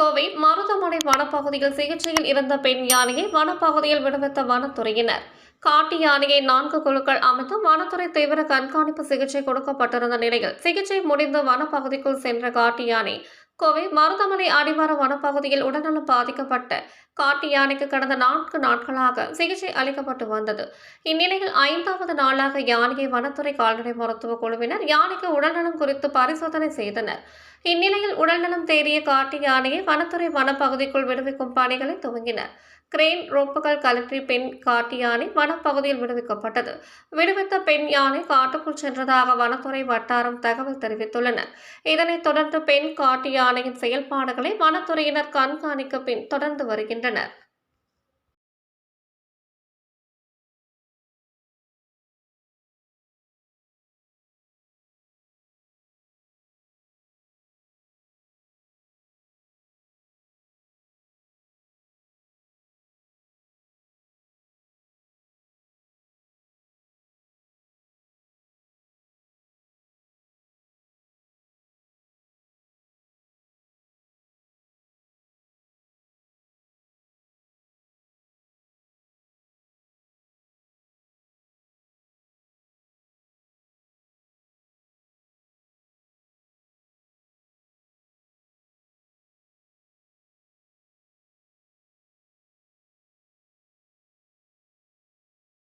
கோவை மருதமலை வனப்பகுதியில் சிகிச்சையில் இருந்த பெண் யானையை வனப்பகுதியில் விடுவித்த வனத்துறையினர். காட்டு யானையை நான்கு குழுக்கள் அமைத்து வனத்துறை தீவிர கண்காணிப்பு சிகிச்சை கொடுக்கப்பட்டிருந்த நிலையில் சிகிச்சை முடிந்து வனப்பகுதிக்குள் சென்ற காட்டு யானை கோவை மருதமலை அடிவார வனப்பகுதியில் உடல்நலம் பாதிக்கப்பட்ட காட்டு யானைக்கு கடந்த நான்கு நாட்களாக சிகிச்சை அளிக்கப்பட்டு வந்தது. இந்நிலையில் ஐந்தாவது நாளாக யானையை வனத்துறை கால்நடை மருத்துவ குழுவினர் யானைக்கு உடல்நலம் குறித்து பரிசோதனை செய்தனர். இந்நிலையில் உடல்நலம் தேறிய காட்டு யானையை வனத்துறை வனப்பகுதிக்குள் விடுவிக்கும் பணிகளை துவங்கினர் கிரேன் ரோப்புகள் கலற்றி பெண் காட்டு யானை வனப்பகுதியில் விடுவிக்கப்பட்டது. விடுவித்த பெண் யானை காட்டுக்குள் சென்றதாக வனத்துறை வட்டாரம் தகவல் தெரிவித்துள்ளனர் இதனைத் தொடர்ந்து பெண் காட்டு யானையின் செயல்பாடுகளை வனத்துறையினர் கண்காணிக்க பின் தொடர்ந்து வருகின்றனர்.